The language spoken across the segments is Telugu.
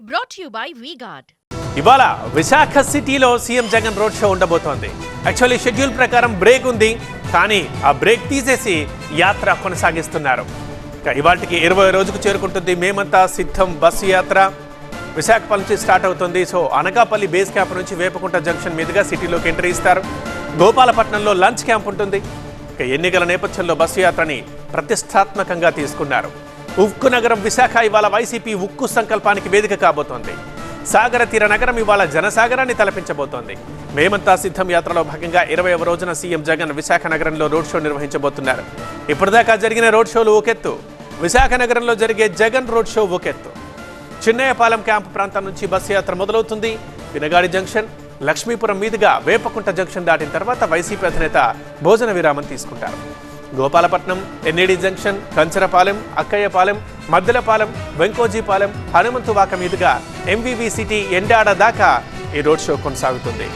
బ్రాట్ యు బై వీగార్డ్ ఇవాళ విశాఖ సిటీలో సీఎం జగన్ రోడ్ షో ఉండబోతోంది. యాక్చువల్లీ షెడ్యూల్ ప్రకారం బ్రేక్ ఉంది కానీ ఆ బ్రేక్ తీసేసి యాత్ర కొనసాగిస్తున్నారు. ఇవాళకి ఇరవై రోజుకు చేరుకుంటుంది మేమంతా సిద్ధం బస్సు యాత్ర. విశాఖపల్లి నుంచి స్టార్ట్ అవుతుంది. సో అనకాపల్లి బేస్ క్యాంప్ నుంచి వేపకుంట జంక్షన్ మీదుగా సిటీలోకి ఎంట్రీ ఇస్తారు. గోపాలపట్నంలో లంచ్ క్యాంప్ ఉంటుంది. ఎన్నికల నేపథ్యంలో బస్సు యాత్రని ప్రతిష్టాత్మకంగా తీసుకున్నారు. ఉక్కు నగరం విశాఖ ఇవాళ వైసీపీ ఉక్కు సంకల్పానికి వేదిక కాబోతోంది. సాగర తీర నగరం ఇవాళ జనసాగరాన్ని తలపించబోతోంది. మేమంతా సిద్ధం యాత్రలో భాగంగా ఇరవైవ రోజున సీఎం జగన్ విశాఖ నగరంలో రోడ్ షో నిర్వహించబోతున్నారు. ఇప్పటిదాకా జరిగిన రోడ్ షోలు ఒకెత్తు. విశాఖ నగరంలో జరిగే జగన్ రోడ్ షో ఒకెత్తు. చిన్నయ్యపాలెం క్యాంపు ప్రాంతం నుంచి బస్సు యాత్ర మొదలవుతుంది. వినగాడి జంక్షన్ లక్ష్మీపురం మీదుగా వేపకుంట జంక్షన్ దాటిన తర్వాత వైసీపీ అధినేత భోజన విరామం తీసుకుంటారు. గోపాలపట్నం ఎన్ఏడి జంక్షన్ కంచరపాలెం అక్కయ్యపాలెం మద్దెలపాలెం వెంకోజీపాలెం హనుమంతువాక మీదుగా ఎంవివి సిటీ ఎండాడ దాకా ఈ రోడ్ షో కొనసాగుతుంది.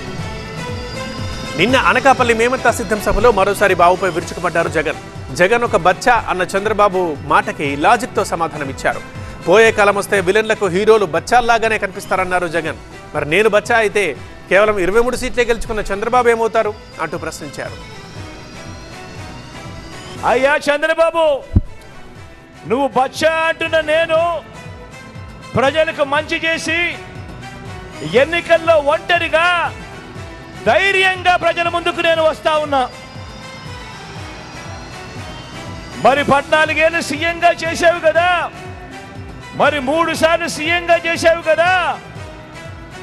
నిన్న అనకాపల్లి మేమంతా సిద్ధం సభలో మరోసారి బాబుపై విరుచుకుపడ్డారు జగన్. జగన్ ఒక బచ్చా అన్న చంద్రబాబు మాటకి లాజిక్తో సమాధానం ఇచ్చారు పోయే కాలం వస్తే విలన్లకు హీరోలు బచ్చాల్లాగానే కనిపిస్తారన్నారు జగన్. మరి నేను బచ్చా అయితే కేవలం ఇరవై మూడు సీట్లే గెలుచుకున్న చంద్రబాబు ఏమవుతారు? అంటూ ప్రశ్నించారు. అయ్యా చంద్రబాబు నువ్వు బచ్చ అంటున్న నేను ప్రజలకు మంచి చేసి ఎన్నికల్లో ఒంటరిగా ధైర్యంగా ప్రజల ముందుకు నేను వస్తా ఉన్నా. మరి పద్నాలుగేళ్ళు సీఎంగా చేసావు కదా మరి మూడు సార్లు సీఎంగా చేసావు కదా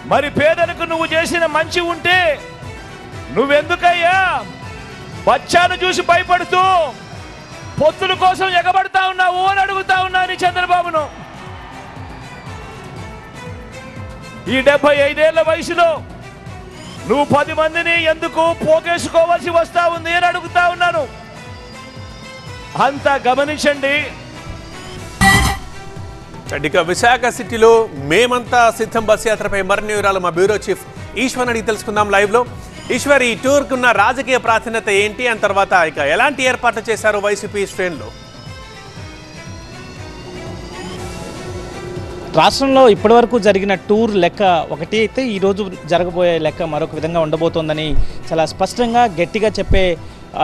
మరి పేదలకు నువ్వు చేసిన మంచి ఉంటే నువ్వెందుకయ్యా? బచ్చాను చూసి భయపడుతూ పొత్తుల కోసం ఎగబడతా ఉన్నావు అని అడుగుతా ఉన్నాను చంద్రబాబును. ఈ డెబ్బై ఐదేళ్ళ వయసులో నువ్వు పది మందిని ఎందుకు పోగేసుకోవాల్సి వస్తా ఉంది అని అడుగుతా ఉన్నాను. అంతా గమనించండి. ఇక విశాఖ సిటీలో మేమంతా సిద్ధం బస్ యాత్రపై మరిన్ని వివరాలు మా బ్యూరో చీఫ్ ఈశ్వర్ అడిగి తెలుసుకుందాం లైవ్లో. ఈశ్వర్ ఈ టూర్కి ఉన్న రాజకీయ ప్రాధాన్యత ఏంటి? అని తర్వాత ఇక ఎలాంటి ఏర్పాట్లు చేశారు వైసీపీ శ్రేణులు? రాష్ట్రంలో ఇప్పటివరకు జరిగిన టూర్ లెక్క ఒకటి అయితే ఈరోజు జరగబోయే లెక్క మరొక విధంగా ఉండబోతోందని చాలా స్పష్టంగా గట్టిగా చెప్పే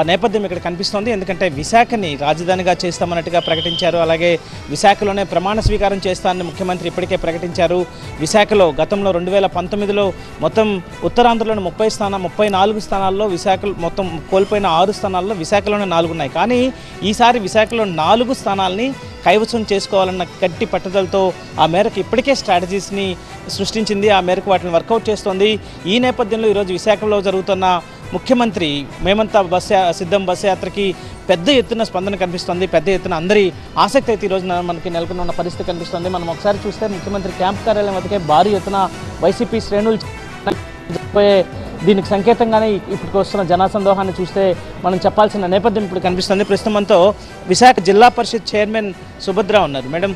నేపథ్యం ఇక్కడ కనిపిస్తోంది. ఎందుకంటే విశాఖని రాజధానిగా చేస్తామన్నట్టుగా ప్రకటించారు. అలాగే విశాఖలోనే ప్రమాణ స్వీకారం చేస్తానని ముఖ్యమంత్రి ఇప్పటికే ప్రకటించారు. విశాఖలో గతంలో రెండు వేల పంతొమ్మిదిలో మొత్తం ఉత్తరాంధ్రలోని ముప్పై స్థానం ముప్పై నాలుగు స్థానాల్లో విశాఖ మొత్తం కోల్పోయిన ఆరు స్థానాల్లో విశాఖలోనే నాలుగు ఉన్నాయి. కానీ ఈసారి విశాఖలో నాలుగు స్థానాల్ని కైవసం చేసుకోవాలన్న గట్టి పట్టుదలతో ఆ మేరకు ఇప్పటికే స్ట్రాటజీస్ని సృష్టించింది. ఆ మేరకు వాటిని వర్కౌట్ చేస్తోంది. ఈ నేపథ్యంలో ఈరోజు విశాఖలో జరుగుతున్న ముఖ్యమంత్రి మేమంతా బస్ సిద్ధం బస్ యాత్రకి పెద్ద ఎత్తున స్పందన కనిపిస్తుంది. పెద్ద ఎత్తున అందరి ఆసక్తి అయితే ఈరోజు మనకి నెలకొని ఉన్న పరిస్థితి కనిపిస్తుంది. మనం ఒకసారి చూస్తే ముఖ్యమంత్రి క్యాంప్ కార్యాలయం వద్దకే భారీ ఎత్తున వైసీపీ శ్రేణులు దీనికి సంకేతంగానే ఇప్పటికి వస్తున్న జనసందోహాన్ని చూస్తే మనం చెప్పాల్సిన నేపథ్యం ఇప్పుడు కనిపిస్తుంది. ప్రస్తుతం మనతో విశాఖ జిల్లా పరిషత్ చైర్మన్ సుభద్ర ఉన్నారు. మేడం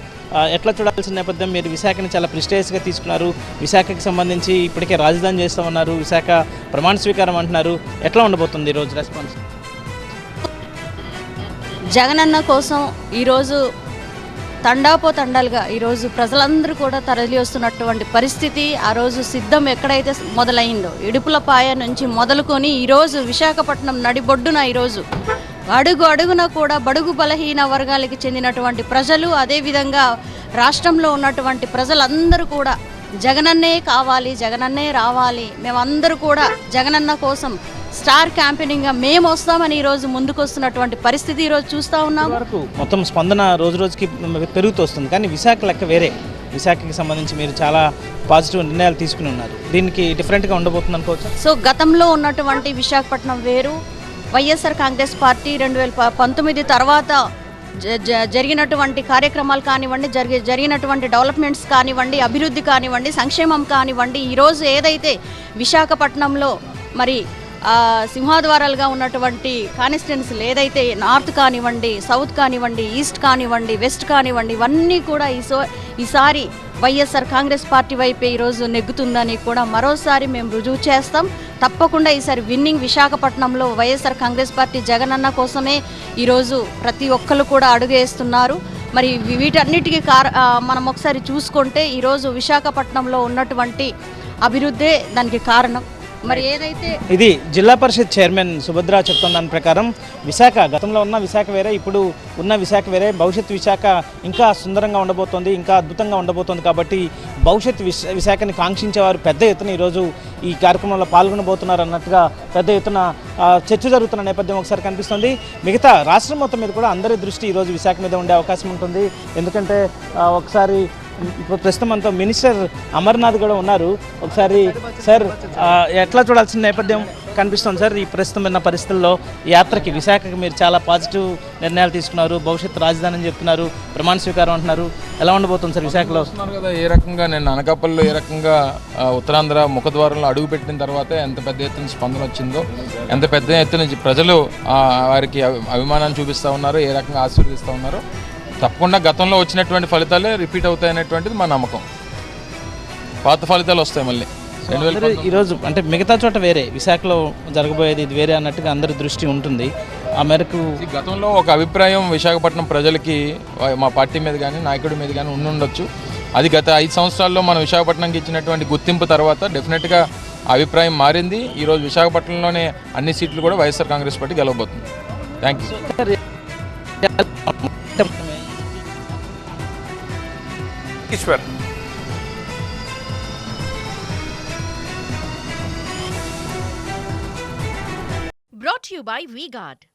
ఎట్లా చూడాల్సిన నేపథ్యం? మీరు విశాఖని చాలా ప్రిస్టేజ్గా తీసుకున్నారు. విశాఖకి సంబంధించి ఇప్పటికే రాజధాని చేస్తామన్నారు విశాఖ ప్రమాణ స్వీకారం అంటున్నారు. ఎట్లా ఉండబోతుంది ఈరోజు రెస్పాన్స్? జగనన్న కోసం ఈరోజు తండాపో తండాలుగా ఈరోజు ప్రజలందరూ కూడా తరలి వస్తున్నటువంటి పరిస్థితి. ఆ రోజు సిద్ధం ఎక్కడైతే మొదలైందో ఇడుపులపాయ నుంచి మొదలుకొని ఈరోజు విశాఖపట్నం నడిబొడ్డున ఈరోజు అడుగు అడుగున కూడా బడుగు బలహీన వర్గాలకి చెందినటువంటి ప్రజలు అదేవిధంగా రాష్ట్రంలో ఉన్నటువంటి ప్రజలందరూ కూడా జగనన్నే కావాలి జగనన్నే రావాలి. మేమందరూ కూడా జగనన్న కోసం స్టార్ క్యాంపెయినింగ్గా మేము వస్తామని ఈరోజు ముందుకు వస్తున్నటువంటి పరిస్థితి ఈరోజు చూస్తూ ఉన్నాము. వరకు మొత్తం స్పందన రోజు రోజుకి పెరుగుతూ వస్తుంది కానీ విశాఖ లెక్క వేరే. విశాఖకి సంబంధించి మీరు చాలా పాజిటివ్ నిర్ణయాలు తీసుకుని ఉన్నారు. దీనికి డిఫరెంట్గా ఉండబోతుంది అనుకోవచ్చు? సో గతంలో ఉన్నటువంటి విశాఖపట్నం వేరు. వైఎస్ఆర్ కాంగ్రెస్ పార్టీ రెండు వేల పంతొమ్మిది తర్వాత జరిగినటువంటి కార్యక్రమాలు కానివ్వండి జరిగి జరిగినటువంటి డెవలప్మెంట్స్ కానివ్వండి అభివృద్ధి కానివ్వండి సంక్షేమం కానివ్వండి ఈరోజు ఏదైతే విశాఖపట్నంలో మరి సింహాద్వారాలుగా ఉన్నటువంటి కాన్స్టిట్యున్సీలు ఏదైతే నార్త్ కానివ్వండి సౌత్ కానివ్వండి ఈస్ట్ కానివ్వండి వెస్ట్ కానివ్వండి ఇవన్నీ కూడా ఈ సో ఈసారి వైఎస్ఆర్ కాంగ్రెస్ పార్టీ వైపే ఈరోజు నెగ్గుతుందని కూడా మరోసారి మేము రుజువు చేస్తాం. తప్పకుండా ఈసారి విన్నింగ్ విశాఖపట్నంలో వైఎస్ఆర్ కాంగ్రెస్ పార్టీ జగనన్న కోసమే ఈరోజు ప్రతి ఒక్కరు కూడా అడుగేస్తున్నారు. మరి వీటన్నిటికీ కార మనం ఒకసారి చూసుకుంటే ఈరోజు విశాఖపట్నంలో ఉన్నటువంటి అభివృద్ధే దానికి కారణం. మరి ఏదైతే ఇది జిల్లా పరిషత్ చైర్మన్ సుభద్ర చెప్తున్న దాని ప్రకారం విశాఖ గతంలో ఉన్న విశాఖ వేరే ఇప్పుడు ఉన్న విశాఖ వేరే. భవిష్యత్ విశాఖ ఇంకా సుందరంగా ఉండబోతోంది ఇంకా అద్భుతంగా ఉండబోతోంది కాబట్టి భవిష్యత్ విశాఖని విశాఖని కాంక్షించేవారు పెద్ద ఎత్తున ఈరోజు ఈ కార్యక్రమంలో పాల్గొనబోతున్నారు అన్నట్టుగా పెద్ద ఎత్తున చర్చ జరుగుతున్న నేపథ్యం ఒకసారి కనిపిస్తుంది. మిగతా రాష్ట్రం మొత్తం మీద కూడా అందరి దృష్టి ఈరోజు విశాఖ మీద ఉండే అవకాశం ఉంటుంది. ఎందుకంటే ఒకసారి ఇప్పుడు ప్రస్తుతం మనతో మినిస్టర్ అమర్నాథ్ కూడా ఉన్నారు. ఒకసారి సార్ ఎట్లా చూడాల్సిన నేపథ్యం కనిపిస్తుంది సార్ ఈ ప్రస్తుతం ఉన్న పరిస్థితుల్లో? యాత్రకి విశాఖకి మీరు చాలా పాజిటివ్ నిర్ణయాలు తీసుకున్నారు. భవిష్యత్ రాజధాని అని చెప్తున్నారు. ప్రమాణ స్వీకారం అంటున్నారు. ఎలా ఉండబోతుంది సార్ విశాఖలో? కదా ఏ రకంగా నేను అనకాపల్లిలో ఏ రకంగా ఉత్తరాంధ్ర ముఖద్వారంలో అడుగు పెట్టిన తర్వాత ఎంత పెద్ద ఎత్తున స్పందన వచ్చిందో ఎంత పెద్ద ఎత్తున ప్రజలు వారికి అభి- అభిమానాన్ని చూపిస్తూ ఉన్నారు ఏ రకంగా ఆశీర్వదిస్తూ ఉన్నారో తప్పకుండా గతంలో వచ్చినటువంటి ఫలితాలే రిపీట్ అవుతాయనేటువంటిది మా నమ్మకం. పాత ఫలితాలు వస్తాయి మళ్ళీ. రెండు వేల ఈరోజు అంటే మిగతా చోట వేరే విశాఖలో జరగబోయేది ఇది వేరే అన్నట్టుగా అందరి దృష్టి ఉంటుంది. ఆ మేరకు గతంలో ఒక అభిప్రాయం విశాఖపట్నం ప్రజలకి మా పార్టీ మీద కానీ నాయకుడి మీద కానీ ఉండుండొచ్చు అది గత ఐదు సంవత్సరాల్లో మన విశాఖపట్నంకి ఇచ్చినటువంటి గుర్తింపు తర్వాత డెఫినెట్గా అభిప్రాయం మారింది. ఈరోజు విశాఖపట్నంలోనే అన్ని సీట్లు కూడా వైఎస్ఆర్ కాంగ్రెస్ పార్టీ గెలవబోతుంది. థ్యాంక్ యూ ईश्वर Brought to you by VGuard.